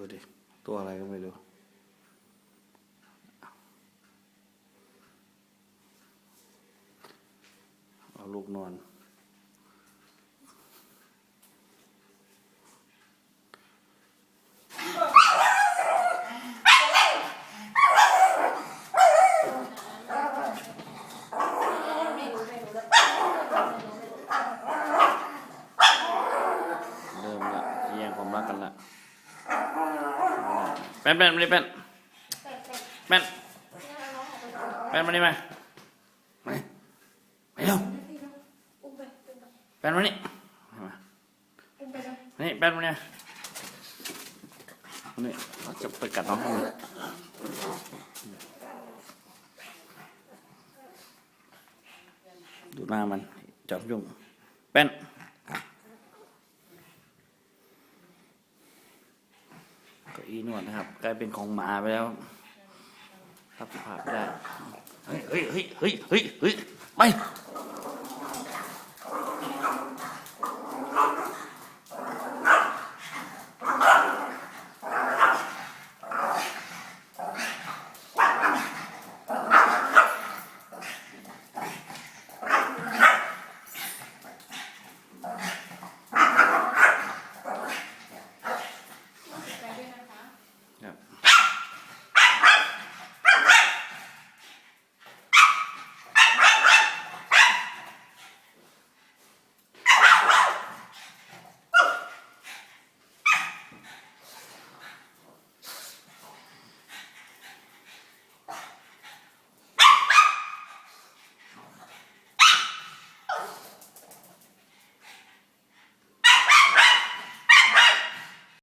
ดูดิ ตัวอะไรก็ไม่รู้ เอาลูกนอน เริ่มละแย่งความรักกันละ แป้นแป้นมาดิแป้นแป้นแป้นมาดิมามาดิมาเร็วแป้นมานี่มานี่แป้นมาเนี่ยมานี่เราจะไปกัดน้องมันดูหน้ามันจับยุ่งแป้น ก้าอีนวดนะครับ กลายเป็นของหมาไปแล้วรับสภาพได้ เฮ้ยเฮ้ยเฮ้ยเฮ้ยเฮ้ยไป